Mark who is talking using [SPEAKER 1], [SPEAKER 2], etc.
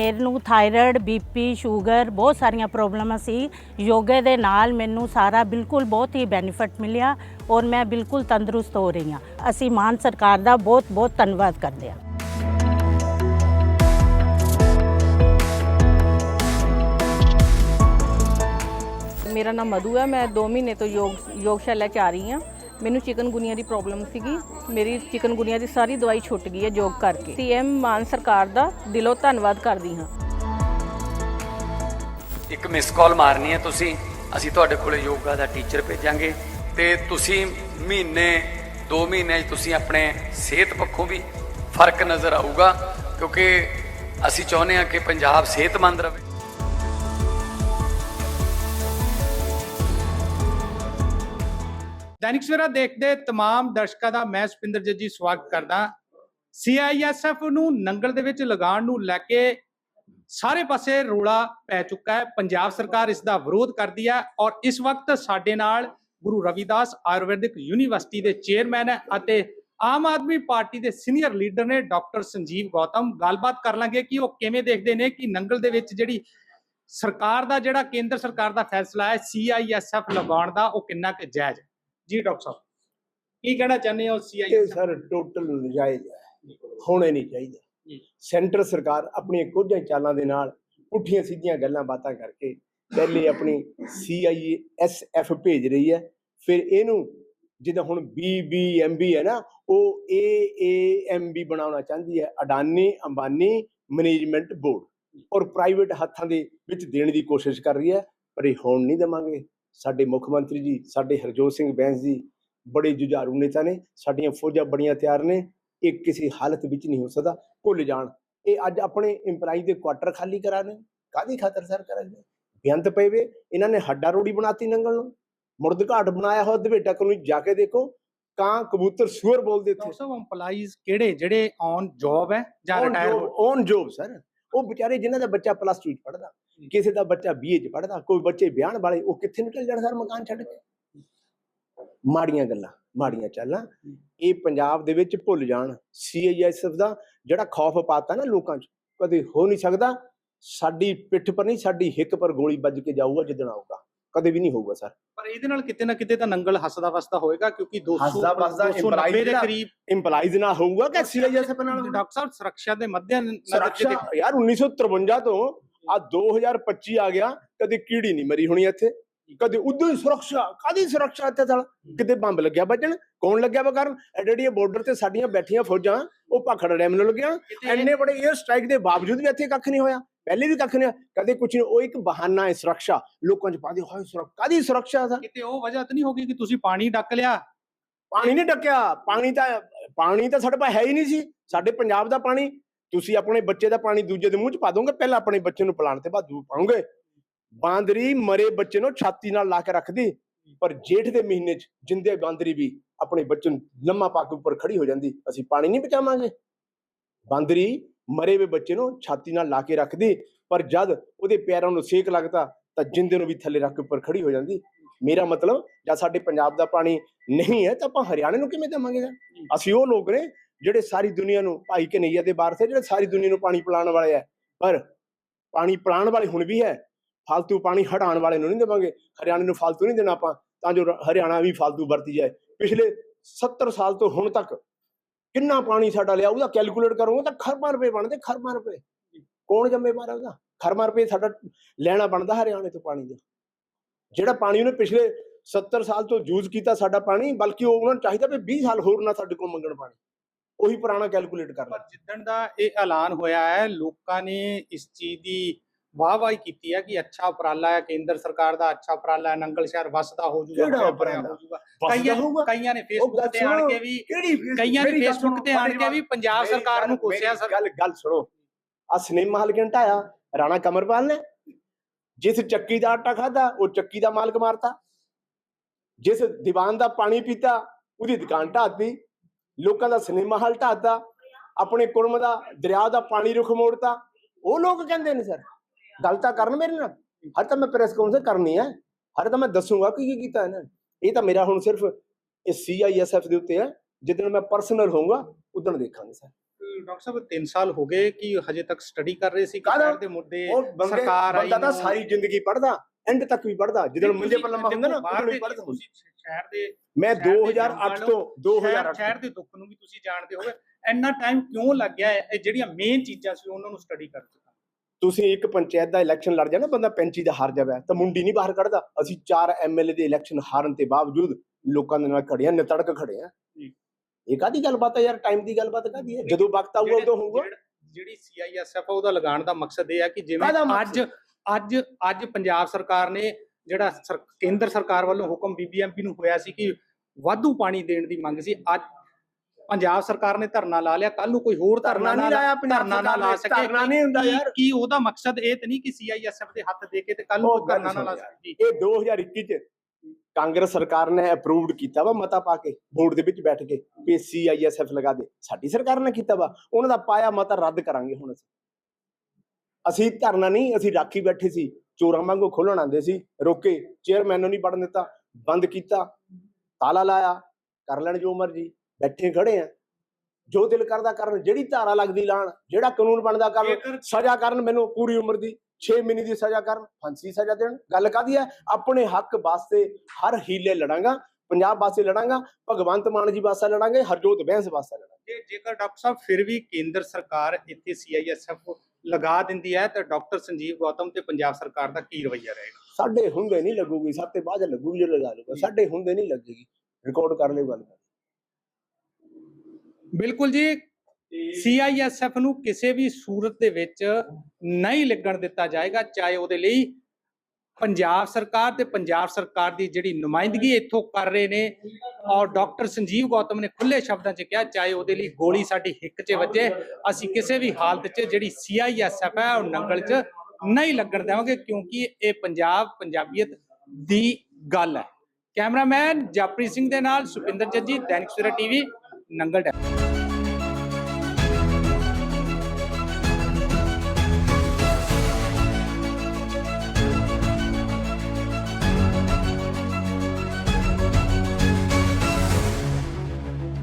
[SPEAKER 1] ਮੈਨੂੰ thyroid BP sugar, ਬਹੁਤ ਸਾਰੀਆਂ ਪ੍ਰੋਬਲਮਾਂ ਸੀ। ਯੋਗੇ ਦੇ ਨਾਲ ਮੈਨੂੰ ਸਾਰਾ ਬਿਲਕੁਲ ਬਹੁਤ ਹੀ ਬੈਨੀਫਿਟ ਮਿਲਿਆ ਔਰ ਮੈਂ ਬਿਲਕੁਲ ਤੰਦਰੁਸਤ ਹੋ ਰਹੀ ਹਾਂ। ਅਸੀਂ ਮਾਨ ਸਰਕਾਰ ਦਾ ਬਹੁਤ ਬਹੁਤ ਧੰਨਵਾਦ ਕਰਦੇ ਹਾਂ।
[SPEAKER 2] ਮੇਰਾ ਨਾਮ ਮਧੂ ਹੈ। ਮੈਂ 2 ਮਹੀਨੇ ਤੋਂ ਯੋਗ, ਯੋਗਸ਼ਾਲਾ ਚ ਆ ਰਹੀ ਹਾਂ। ਮੈਨੂੰ ਚਿਕਨਗੁਨੀਆ ਦੀ ਪ੍ਰੋਬਲਮ ਸੀਗੀ। ਮੇਰੀ ਚਿਕਨਗੁਨੀਆ ਦੀ ਸਾਰੀ ਦਵਾਈ ਛੁੱਟ ਗਈ ਹੈ ਯੋਗ ਕਰਕੇ। ਸੀਐਮ ਮਾਨ ਸਰਕਾਰ ਦਾ ਦਿਲੋਂ ਧੰਨਵਾਦ ਕਰਦੀ ਹਾਂ।
[SPEAKER 3] ਇੱਕ ਮਿਸ ਕਾਲ ਮਾਰਨੀ ਹੈ ਤੁਸੀਂ। ਅਸੀਂ ਤੁਹਾਡੇ ਕੋਲੇ ਯੋਗਾ ਦਾ ਟੀਚਰ ਭੇਜਾਂਗੇ ਤੇ ਤੁਸੀਂ ਮਹੀਨੇ 2 ਮਹੀਨੇ 'ਚ ਤੁਸੀਂ ਆਪਣੇ ਸਿਹਤ ਪੱਖੋਂ ਵੀ ਫ਼ਰਕ ਨਜ਼ਰ ਆਊਗਾ ਕਿਉਂਕਿ ਅਸੀਂ ਚਾਹੁੰਦੇ ਹਾਂ ਕਿ ਪੰਜਾਬ ਸਿਹਤਮੰਦ ਰਹੇ।
[SPEAKER 4] ਦੈਨਿਕ ਸਵੇਰਾ ਦੇਖਦੇ तमाम ਦਰਸ਼ਕਾਂ ਦਾ ਮੈਂ ਸੁਪਿੰਦਰ ਜੱਜੀ ਸਵਾਗਤ ਕਰਦਾ ਸੀਆਈਐਸਐਫ ਨੂੰ ਨੰਗਲ ਦੇ ਵਿੱਚ ਲਗਾਉਣ ਨੂੰ ਲੈ ਕੇ ਸਾਰੇ ਪਾਸੇ ਰੋਲਾ ਪੈ ਚੁੱਕਾ ਹੈ ਪੰਜਾਬ ਸਰਕਾਰ ਇਸ ਦਾ ਵਿਰੋਧ ਕਰਦੀ ਹੈ ਔਰ ਇਸ ਵਕਤ ਸਾਡੇ ਨਾਲ ਗੁਰੂ ਰਵਿਦਾਸ ਆਯੁਰਵੈਦਿਕ ਯੂਨੀਵਰਸਿਟੀ ਦੇ ਚੇਅਰਮੈਨ ਹੈ ਅਤੇ ਆਮ ਆਦਮੀ ਪਾਰਟੀ ਦੇ ਸੀਨੀਅਰ ਲੀਡਰ ਨੇ ਡਾਕਟਰ ਸੰਜੀਵ ਗੌਤਮ ਗੱਲਬਾਤ ਕਰ ਲਾਂਗੇ ਕਿ ਉਹ ਕਿਵੇਂ ਦੇਖਦੇ ਨੇ ਕਿ ਨੰਗਲ ਦੇ ਵਿੱਚ ਜਿਹੜੀ ਸਰਕਾਰ ਦਾ ਜਿਹੜਾ ਕੇਂਦਰ ਸਰਕਾਰ ਦਾ ਫੈਸਲਾ ਹੈ ਸੀਆਈਐਸਐਫ ਲਗਾਉਣ ਦਾ ਉਹ ਕਿੰਨਾ ਕੁ ਜਾਇਜ਼ ਹੈ ਜੀ ਡਾਕਟਰ ਸਾਹਿਬ ਕੀ ਕਹਿਣਾ ਚਾਹੁੰਦੇ ਹੋ
[SPEAKER 5] ਇਹ
[SPEAKER 4] ਸੀਆਈਐਸਐਫ
[SPEAKER 5] ਸਰ ਟੋਟਲ ਨਜਾਇਜ਼ ਹੈ ਹੋਣੇ ਨਹੀਂ ਚਾਹੀਦੇ। ਸੈਂਟਰ ਸਰਕਾਰ ਆਪਣੀਆਂ ਕੁਝ ਚਾਲਾਂ ਦੇ ਨਾਲ ਪੁੱਠੀਆਂ ਸਿੱਧੀਆਂ ਗੱਲਾਂ ਬਾਤਾਂ ਕਰਕੇ ਪਹਿਲੇ ਆਪਣੀ ਸੀਆਈਐਸਐਫ ਭੇਜ ਰਹੀ ਹੈ ਫਿਰ ਇਹਨੂੰ ਜਿੱਦਾਂ ਹੁਣ ਬੀਬੀਐਮਬੀ ਹੈ ਨਾ ਉਹ ਏਏਐਮਬੀ ਬਣਾਉਣਾ ਚਾਹੁੰਦੀ ਹੈ ਅਡਾਨੀ ਅੰਬਾਨੀ ਮੈਨੇਜਮੈਂਟ ਬੋਰਡ ਔਰ ਪ੍ਰਾਈਵੇਟ ਹੱਥਾਂ ਦੇ ਵਿੱਚ ਦੇਣ ਦੀ ਕੋਸ਼ਿਸ਼ ਕਰ ਰਹੀ ਹੈ ਪਰ ਇਹ ਹੋਣ ਨਹੀਂ ਦੇਵਾਂਗੇ। ਸਾਡੇ ਮੁੱਖ ਮੰਤਰੀ ਜੀ ਸਾਡੇ ਹਰਜੋਤ ਸਿੰਘ ਬੈਂਸ ਜੀ ਬੜੇ ਜੁਝਾਰੂ ਨੇਤਾ ਨੇ ਸਾਡੀਆਂ ਫੌਜਾਂ ਬੜੀਆਂ ਤਿਆਰ ਨੇ ਇਹ ਕਿਸੇ ਹਾਲਤ ਵਿੱਚ ਨਹੀਂ ਹੋ ਸਕਦਾ ਭੁੱਲ ਜਾਣ। ਇਹ ਅੱਜ ਆਪਣੇ ਇੰਪਲਾਈ ਦੇ ਕੁਆਟਰ ਖਾਲੀ ਕਰਾ ਨੇ ਕਾਦੀ ਖਾਤਰ ਸਰ ਕਰਾਂਗੇ ਬੇਅੰਤ ਪਏ ਵੇ ਇਹਨਾਂ ਨੇ ਹੱਡਾ ਰੋੜੀ ਬਣਾਤੀ ਨੰਗਲ ਨੂੰ। ਮੁਰਦ ਘਾਟ ਬਣਾਇਆ ਹੋਇਆ ਦਵੇਟਾ ਕੋਲ ਜਾ ਕੇ ਦੇਖੋ ਕਾਂ ਕਬੂਤਰ ਸੂਰ ਬੋਲਦੇ ਇੱਥੇ।
[SPEAKER 4] ਸਾਹਿਬ EMPLOYEES ਕਿਹੜੇ ਜਿਹੜੇ ਔਨ ਜੌਬ ਹੈ ਜਾਂ ਰਿਟਾਇਰ
[SPEAKER 5] ਔਨ ਜੋਬ ਸਰ। ਉਹ ਵਿਚਾਰੇ ਜਿਨ੍ਹਾਂ ਦਾ ਬੱਚਾ ਪਲੱਸ 2 ਚ ਪੜਦਾ ਕਿਸੇ ਦਾ ਬੱਚਾ ਬੀਏ ਚ ਪੜਦਾ ਕੋਈ ਬੱਚੇ ਵਿਆਹਣ ਵਾਲੇ ਉਹ ਕਿੱਥੇ ਨਿਕਲ ਜਾਣ ਸਰ ਮਕਾਨ ਛੱਡ ਕੇ? ਮਾੜੀਆਂ ਗੱਲਾਂ ਮਾੜੀਆਂ ਚਾਲਾਂ। ਇਹ ਪੰਜਾਬ ਦੇ ਵਿੱਚ ਭੁੱਲ ਜਾਣ। ਸੀਆਈਐਸਐਫ ਦਾ ਜਿਹੜਾ ਖੌਫ ਪਾਤਾ ਨਾ ਲੋਕਾਂ 'ਚ ਕਦੇ ਹੋ ਨਹੀਂ ਸਕਦਾ। ਸਾਡੀ ਪਿੱਠ ਪਰ ਨਹੀਂ ਸਾਡੀ ਹਿੱਕ ਪਰ ਗੋਲੀ ਵੱਜ ਕੇ ਜਾਊਗਾ ਜਿੱਦਣ ਆਊਗਾ। ਕਦੇ ਵੀ ਨਹੀਂ ਹੋਊਗਾ ਸਰ
[SPEAKER 4] ਪਰ ਇਹਦੇ ਨਾਲ ਕਿਤੇ ਨਾ ਕਿਤੇ ਤਾਂ ਨੰਗਲ ਹੱਸਦਾ ਵਸਦਾ ਹੋਏਗਾ ਕਿਉਂਕਿ 200
[SPEAKER 5] ਹੱਸਦਾ ਵਸਦਾ
[SPEAKER 4] 290
[SPEAKER 5] employee
[SPEAKER 4] ਦੇ ਕਰੀਬ
[SPEAKER 5] ਇੰਪਲਾਈਜ਼ ਨਾਲ ਹੋਊਗਾ ਕਿ ਸੀਆਈਐਸਐਫ ਨਾਲ?
[SPEAKER 4] ਡਾਕਟਰ ਸਾਹਿਬ ਸੁਰੱਖਿਆ ਦੇ ਮੱਦੇ ਨਜ਼ਰ।
[SPEAKER 5] ਯਾਰ 1953 ਤੋਂ ਆ 2025 ਆ ਗਿਆ ਕਦੇ ਕੀੜੀ ਨਹੀਂ ਮਰੀ ਹੋਣੀ ਇੱਥੇ ਕਦੇ ਉਦੋਂ ਸੁਰੱਖਿਆ ਕਾਦੀ ਸੁਰੱਖਿਆ ਇੱਥੇ ਸਾਲਾ ਕਿਤੇ ਬੰਬ ਲੱਗਿਆ ਵੱਜਣ ਕੌਣ ਲੱਗਿਆ ਵਾ ਕਰਨ ਐਡੇ ਬਾਰਡਰ ਤੇ ਸਾਡੀਆਂ ਬੈਠੀਆਂ ਫੌਜਾਂ ਉਹ ਭਾਖੜ ਡੈਮ ਨੂੰ ਲੱਗੀਆਂ ਐਨੇ ਬੜੇ 에ਅਰ ਸਟ੍ਰਾਈਕ ਦੇ ਬਾਵਜੂਦ ਵੀ ਇੱਥੇ ਕੱਖ ਨਹੀਂ ਹੋਇਆ ਪਹਿਲੇ ਵੀ ਕੱਖ ਨਹੀਂ ਹੋਇਆ। ਕਦੇ ਕੁਝ ਨਹੀਂ ਉਹ ਇੱਕ ਬਹਾਨਾ ਹੈ ਸੁਰੱਖਿਆ। ਲੋਕਾਂ 'ਚ ਪਾਦੇ ਹੋਏ ਸੁਰੱਖਿਆ ਕਾਦੀ ਸੁਰੱਖਿਆ ਸਰ
[SPEAKER 4] ਕਿਤੇ ਉਹ ਵਜ੍ਹਾ ਤਾਂ ਨਹੀਂ ਹੋਗੀ ਕਿ ਤੁਸੀਂ ਪਾਣੀ ਡੱਕ ਲਿਆ?
[SPEAKER 5] ਪਾਣੀ ਨਹੀਂ ਡੱਕਿਆ। ਪਾਣੀ ਤਾਂ ਪਾਣੀ ਤਾਂ ਸਾਡੇ ਪਾ ਹੈ ਹੀ ਨਹੀਂ ਸੀ। ਸਾਡੇ ਪੰਜਾਬ ਦਾ ਪਾਣੀ ਤੁਸੀਂ ਆਪਣੇ ਬੱਚੇ ਦਾ ਪਾਣੀ ਦੂਜੇ ਦੇ ਮੂੰਹ 'ਚ ਪਾ ਦੋਗੇ ਪਹਿਲਾਂ ਆਪਣੇ ਬੱਚੇ ਨੂੰ ਪਿਲਾਣ ਤੇ ਬਾਅਦ ਦੂ ਪਾਉਂਗੇ। ਬਾਂਦਰੀ ਮਰੇ ਬੱਚੇ ਨੂੰ ਛਾਤੀ ਨਾਲ ਲਾ ਕੇ ਰੱਖਦੀ ਪਰ ਜੇਠ ਦੇ ਮਹੀਨੇ 'ਚ ਜਿੰਦੇ ਬਾਂਦਰੀ ਵੀ ਆਪਣੇ ਬੱਚੇ ਨੂੰ ਲੰਮਾ ਪਾ ਕੇ ਉੱਪਰ ਖੜੀ ਹੋ ਜਾਂਦੀ ਅਸੀਂ ਪਾਣੀ ਨਹੀਂ ਬਚਾਵਾਂਗੇ ਬਾਂਦਰੀ ਮਰੇ ਵੇ ਬੱਚੇ ਨੂੰ ਛਾਤੀ ਨਾਲ ਲਾ ਕੇ ਰੱਖਦੀ ਪਰ ਜਦ ਉਹਦੇ ਪੈਰਾਂ ਨੂੰ ਸੇਕ ਲੱਗਦਾ ਤਾਂ ਜਿੰਦੇ ਨੂੰ ਵੀ ਥੱਲੇ ਰੱਖ ਕੇ ਉੱਪਰ ਖੜੀ ਹੋ ਜਾਂਦੀ। ਮੇਰਾ ਮਤਲਬ ਜਦ ਸਾਡੇ ਪੰਜਾਬ ਦਾ ਪਾਣੀ ਨਹੀਂ ਹੈ ਤਾਂ ਆਪਾਂ ਹਰਿਆਣੇ ਨੂੰ ਕਿਵੇਂ ਦੇਵਾਂਗੇ ਅਸੀਂ ਉਹ ਲੋਕ ਨੇ ਜਿਹੜੇ ਸਾਰੀ ਦੁਨੀਆ ਨੂੰ ਭਾਈ ਕਨਈਆ ਦੇ ਬਾਹਰ ਬਾਰਸੇ ਜਿਹੜੇ ਸਾਰੀ ਦੁਨੀਆ ਨੂੰ ਪਾਣੀ ਪਿਲਾਉਣ ਵਾਲੇ ਆ। ਪਰ ਪਾਣੀ ਪਿਲਾਉਣ ਵਾਲੇ ਹੁਣ ਵੀ ਹੈ ਫालतू ਪਾਣੀ ਹਟਾਉਣ ਵਾਲੇ ਨੂੰ ਨਹੀਂ ਦੇਵਾਂਗੇ। ਹਰਿਆਣੇ ਨੂੰ ਫालतू ਨਹੀਂ ਦੇਣਾ ਆਪਾਂ ਤਾਂ ਜੋ ਹਰਿਆਣਾ ਵੀ ਫालतू ਵਰਤੀ ਜਾਏ। ਪਿਛਲੇ 70 ਸਾਲ ਤੋਂ ਹੁਣ ਤੱਕ ਕਿੰਨਾ ਪਾਣੀ ਸਾਡਾ ਲਿਆ, ਉਹਦਾ ਕੈਲਕੂਲੇਟ ਕਰੋਗੇ ਤਾਂ ਖਰਬਾਂ ਰੁਪਏ ਬਣਦੇ ਖਰਬਾਂ ਰੁਪਏ। ਕੌਣ ਜ਼ਿੰਮੇਵਾਰ ਹੈ ਉਹਦਾ? ਖਰਬਾਂ ਰੁਪਏ ਸਾਡਾ ਲੈਣਾ ਬਣਦਾ ਹਰਿਆਣੇ ਤੋਂ ਪਾਣੀ ਦਾ। ਜਿਹੜਾ ਪਾਣੀ ਉਹਨੇ ਪਿਛਲੇ 70 ਸਾਲ ਤੋਂ ਯੂਜ਼ ਕੀਤਾ ਸਾਡਾ ਪਾਣੀ, ਬਲਕਿ ਉਹ ਉਹਨਾਂ ਨੂੰ ਚਾਹੀਦਾ ਵੀ 20 ਸਾਲ ਹੋਰ ਨਾ ਸਾਡੇ ਕੋਲ ਮੰਗਣ ਪਾਣੀ। ਉਹੀ ਪੁਰਾਣਾ ਕੈਲਕੂਲੇਟ ਕਰਨਾ
[SPEAKER 4] ਪਰ ਜਿੱਦਣ ਦਾ ਇਹ ਐਲਾਨ ਹੋਇਆ ਹੈ, ਲੋਕਾਂ ਨੇ ਇਸ ਚੀਜ਼ ਦੀ ਵਾਹਵਾਹੀ ਕੀਤੀ ਹੈ ਕਿ ਅੱਛਾ ਉਪਰਾਲਾ ਹੈ ਕੇਂਦਰ ਸਰਕਾਰ ਦਾ ਅੱਛਾ ਉਪਰਾਲਾ ਹੈ ਨੰਗਲ ਸ਼ਹਿਰ ਵਸਦਾ ਹੋ
[SPEAKER 5] ਉਪਰਾਲਾ? ਬਸਦਾ
[SPEAKER 4] ਕਈਆਂ ਨੇ ਫੇਸਬੁੱਕ ਤੇ ਆਣ। ਕੇ ਵੀ ਕਈਆਂ ਨੇ ਫੇਸਬੁੱਕ ਤੇ ਆਣ ਕੇ ਵੀ ਪੰਜਾਬ ਸਰਕਾਰ ਨੂੰ ਕੋਸਿਆ
[SPEAKER 5] ਮੇਰੀ ਗੱਲ ਗੱਲ ਸੁਣੋ। ਆ ਸਿਨੇਮਾ ਹਾਲ ਕਿੰਟਾ ਆ ਰਾਣਾ ਕਮਰਪਾਲ ਨੇ। ਜਿਸ ਚੱਕੀ ਦਾ ਆਟਾ ਖਾਦਾ ਉਹ ਚੱਕੀ ਦਾ ਮਾਲਕ ਮਾਰਤਾ। ਜਿਸ ਦੀਵਾਨ ਦਾ ਪਾਣੀ ਪੀਤਾ ਉਹਦੀ ਦੁਕਾਨ ਢਾਤੀ ਲੋਕਾਂ ਦਾ ਸਿਨੇਮਾ ਹਾਲ ਢਾਤਾ ਆਪਣੇ ਕੁੜਮ ਦਾ ਦਰਿਆ ਦਾ ਪਾਣੀ ਰੁਖ ਮੋੜਤਾ। ਉਹ ਲੋਕ ਕਹਿੰਦੇ ਨੇ ਸਰ। ਗੱਲ ਤਾਂ ਕਰਨ ਮੇਰੇ ਨਾਲ? ਹਰ ਤਾਂ ਮੈਂ ਪ੍ਰੈਸ ਕਾਨਫਰੰਸ ਕਰਨੀ ਹੈ। ਹਰ ਤਾਂ ਮੈਂ ਦੱਸੂਗਾ ਕਿ ਕੀ ਕੀਤਾ ਇਹਨਾਂ। ਨੇ ਇਹ ਤਾਂ ਮੇਰਾ ਹੁਣ ਸਿਰਫ ਇਹ ਸੀਆਈਐਸਐਫ ਦੇ ਉੱਤੇ ਹੈ। ਜਿੱਦਣ ਮੈਂ ਪਰਸਨਲ ਹੋਊਗਾ ਉਦੋਂ ਦੇਖਾਂਗੇ ਸਰ।
[SPEAKER 4] ਡਾਕਟਰ ਸਾਹਿਬ 3 ਸਾਲ ਹੋ ਗਏ ਕਿ ਹਜੇ ਤੱਕ ਸਟੱਡੀ ਕਰ ਰਹੇ ਸੀ ਕਿ
[SPEAKER 5] ਕਾਹਦਾ?
[SPEAKER 4] ਸ਼ਹਿਰ ਦੇ ਮੁੱਦੇ ਸਰਕਾਰ ਆਈ
[SPEAKER 5] ਬੰਦਾ ਤਾਂ ਸਾਰੀ ਜ਼ਿੰਦਗੀ ਪੜਦਾ ਐਂਡ ਤੱਕ ਵੀ ਪੜਦਾ ਜਦੋਂ ਮੰਜੇ ਪਰ ਲੰਮਾ ਹੁੰਦਾ ਨਾ ਉਦੋਂ ਵੀ ਪੜਦਾ
[SPEAKER 4] ਤੁਸੀਂ ਸ਼ਹਿਰ ਦੇ
[SPEAKER 5] ਮੈਂ
[SPEAKER 4] ਸ਼ਹਿਰ ਦੇ
[SPEAKER 5] 2008
[SPEAKER 4] ਜਾਣ
[SPEAKER 5] ਤੋਂ
[SPEAKER 4] ਸ਼ਹਿਰ
[SPEAKER 5] 2008
[SPEAKER 4] ਸ਼ਹਿਰ ਦੇ ਦੁੱਖ ਨੂੰ ਵੀ ਤੁਸੀਂ ਜਾਣਦੇ ਹੋਗੇ ਇੰਨਾ ਟਾਈਮ ਕਿਉਂ ਲੱਗ ਗਿਆ? ਇਹ ਜਿਹੜੀਆਂ ਮੇਨ ਚੀਜ਼ਾਂ ਸੀ ਉਹਨਾਂ ਨੂੰ ਸਟੱਡੀ ਕਰ ਚੁੱਕਾ
[SPEAKER 5] ਤੁਸੀਂ ਇੱਕ ਪੰਚਾਇਤ ਦਾ ਇਲੈਕਸ਼ਨ ਲੜ ਜਾ ਨਾ ਬੰਦਾ ਪੈਂਚੀ ਦਾ ਹਾਰ ਜਾਵੇ ਤਾਂ ਮੁੰਡੀ ਨਹੀਂ ਬਾਹਰ ਕੱਢਦਾ। ਅਸੀਂ ਚਾਰ ਐਮਐਲਏ ਦੇ ਇਲੈਕਸ਼ਨ ਹਾਰਨ ਤੇ ਬਾਵਜੂਦ ਲੋਕਾਂ ਦੇ ਨਾਲ ਖੜੇ ਆ ਨਿਤੜਕ ਖੜੇ ਆ। ਇਹ ਕਾਦੀ ਗੱਲਬਾਤ ਹੈ ਯਾਰ? ਟਾਈਮ ਦੀ ਗੱਲਬਾਤ ਕਾਦੀ ਹੈ? ਜਦੋਂ ਵਕਤ ਆਊਗਾ ਉਦੋਂ ਹੋਊਗਾ।
[SPEAKER 4] ਜਿਹੜਾ- ਸੀਆਈਐਸਐਫ ਉਹਦਾ ਲਗਾਉਣ ਦਾ ਮਕਸਦ ਇਹ ਹੈ ਕਿ ਜਿਵੇਂ ਅੱਜ? ਅੱਜ ਅੱਜ ਪੰਜਾਬ ਸਰਕਾਰ ਨੇ ਜਿਹੜਾ ਕੇਂਦਰ ਸਰਕਾਰ ਵੱਲੋਂ ਹੁਕਮ ਬੀਬੀਐਮਪੀ ਨੂੰ ਹੋਇਆ ਸੀ ਕਿ ਵਾਧੂ ਪਾਣੀ ਦੇਣ ਦੀ ਮੰਗ ਸੀ ਅੱਜ ਪੰਜਾਬ ਸਰਕਾਰ ਨੇ ਧਰਨਾ ਲਾ ਲਿਆ ਕੱਲ ਨੂੰ ਕੋਈ ਹੋਰ ਧਰਨਾ
[SPEAKER 5] ਨਹੀਂ ਲਾਇਆ
[SPEAKER 4] ਧਰਨਾ ਨਾ ਲਾ ਸਕੇ।
[SPEAKER 5] ਧਰਨਾ ਨਹੀਂ ਹੁੰਦਾ ਯਾਰ।
[SPEAKER 4] ਕੀ ਉਹਦਾ ਮਕਸਦ ਇਹ ਤੇ ਨਹੀਂ ਕਿ ਸੀਆਈਐਸਐਫ ਦੇ ਹੱਥ ਦੇ ਕੇ ਤੇ ਕੱਲ ਨੂੰ ਧਰਨਾ ਨਾ ਲਾ। ਸਕੇ।
[SPEAKER 5] ਇਹ 2021 ਚ ਕਾਂਗਰਸ ਸਰਕਾਰ ਨੇ ਅਪਰੂਵਡ ਕੀਤਾ ਵਾ ਮਤਾ ਪਾ ਕੇ ਬੋਰਡ ਦੇ ਵਿੱਚ ਬੈਠ ਕੇ ਕਿ ਸੀਆਈਐਸਐਫ ਲਗਾ ਦੇ। ਸਾਡੀ ਸਰਕਾਰ ਨੇ ਕੀਤਾ ਵਾ ਉਹਨਾਂ ਦਾ ਪਾਇਆ ਮਤਾ ਰੱਦ ਕਰਾਂਗੇ ਹੁਣ ਅਸੀਂ। ਅਸੀਂ ਧਰਨਾ ਨਹੀਂ ਅਸੀਂ ਰਾਖੀ ਬੈਠੇ ਸੀ ਚੋਰਾਂ ਵਾਂਗੂ ਖੋਲਣ ਆਂਦੇ ਸੀ ਰੋਕੇ ਚੇਅਰਮੈਨ ਨੂੰ ਨਹੀਂ ਪੜਨ ਦਿੱਤਾ ਬੰਦ ਕੀਤਾ ਤਾਲਾ ਲਾਇਆ ਕਰ ਲੈਣ ਜੋ ਮਰਜ਼ੀ। ਬੈਠੇ ਖੜੇ ਆ। ਜੋ ਦਿਲ ਕਰਦਾ ਕਰਨ ਜਿਹੜੀ ਧਾਰਾ ਲੱਗਦੀ ਲਾਣ ਜਿਹੜਾ ਕਾਨੂੰਨ ਬਣਦਾ ਕਰਨ ਸਜ਼ਾ ਕਰਨ ਮੈਨੂੰ ਪੂਰੀ ਉਮਰ ਦੀ 6 ਮਹੀਨੇ ਦੀ ਸਜ਼ਾ ਕਰਨ ਫਾਂਸੀ ਸਜ਼ਾ ਦੇਣ। ਗੱਲ ਕਾਦੀ ਹੈ ਆਪਣੇ ਹੱਕ ਵਾਸਤੇ ਹਰ ਹੀਲੇ ਲੜਾਂਗਾ ਪੰਜਾਬ ਵਾਸਤੇ ਲੜਾਂਗਾ ਭਗਵੰਤ ਮਾਨ ਜੀ ਵਾਸਤੇ ਲੜਾਂਗੇ ਹਰਜੋਤ ਬੈਂਸ ਵਾਸਤੇ ਲੜਾਂਗੇ।
[SPEAKER 4] ਜੇ ਜੇਕਰ ਡਾਕਟਰ ਸਾਹਿਬ ਫਿਰ ਵੀ ਕੇਂਦਰ ਸਰਕਾਰ ਇੱਥੇ ਸੀਆਈਐਸਐਫ ਲਗਾ ਦਿੰਦੀ ਹੈ ਤਾਂ ਡਾਕਟਰ ਸੰਜੀਵ ਗੌਤਮ ਤੇ ਪੰਜਾਬ ਸਰਕਾਰ ਦਾ ਕੀ ਰਵੱਈਆ ਰਹੇਗਾ?
[SPEAKER 5] ਸਾਡੇ ਹੁੰਦੇ ਨਹੀਂ ਲੱਗੂਗੀ ਤੇ ਬਾਅਦ ਲੱਗੂਗੀ ਜੇ ਲਗਾ ਲੂਗਾ ਸਾਡੇ ਹੁੰਦੇ ਨਹੀਂ ਲੱਗੇਗੀ। ਰਿਕਾਰਡ ਕਰ ਲਿਓ ਗੱਲ।
[SPEAKER 4] ਬਿਲਕੁਲ ਜੀ। ਸੀਆਈਐਸਐਫ ਨੂੰ ਕਿਸੇ ਵੀ ਸੂਰਤ ਦੇ ਵਿੱਚ ਨਹੀਂ ਲੱਗਣ ਦਿੱਤਾ ਜਾਏਗਾ, ਚਾਹੇ ਉਹਦੇ ਲਈ ਪੰਜਾਬ ਸਰਕਾਰ ਤੇ ਪੰਜਾਬ ਸਰਕਾਰ ਦੀ ਜਿਹੜੀ ਨੁਮਾਇੰਦਗੀ ਇੱਥੋਂ ਕਰ ਰਹੇ ਨੇ। ਔਰ ਡਾਕਟਰ ਸੰਜੀਵ ਗੌਤਮ ਨੇ ਖੁੱਲੇ ਸ਼ਬਦਾਂ 'ਚ ਕਿਹਾ, ਚਾਹੇ ਉਹਦੇ ਲਈ ਗੋਲੀ ਸਾਡੀ ਹਿੱਕ 'ਚ ਵੱਜੇ, ਅਸੀਂ ਕਿਸੇ ਵੀ ਹਾਲਤ 'ਚ ਜਿਹੜੀ ਸੀਆਈਐਸਐਫ ਹੈ, ਉਹ ਨੰਗਲ 'ਚ ਨਹੀਂ ਲੱਗਣ ਦੇਵਾਂਗੇ, ਕਿਉਂਕਿ ਇਹ ਪੰਜਾਬ, ਪੰਜਾਬੀਅਤ ਦੀ ਗੱਲ ਹੈ। ਕੈਮਰਾਮੈਨ ਜਪ੍ਰੀਤ ਸਿੰਘ ਦੇ ਨਾਲ ਸੁਪਿੰਦਰ ਜੱਜੀ, ਦੈਨਿਕ ਸਵੇਰਾ ਟੀਵੀ, ਨੰਗਲ ਡੈਮ।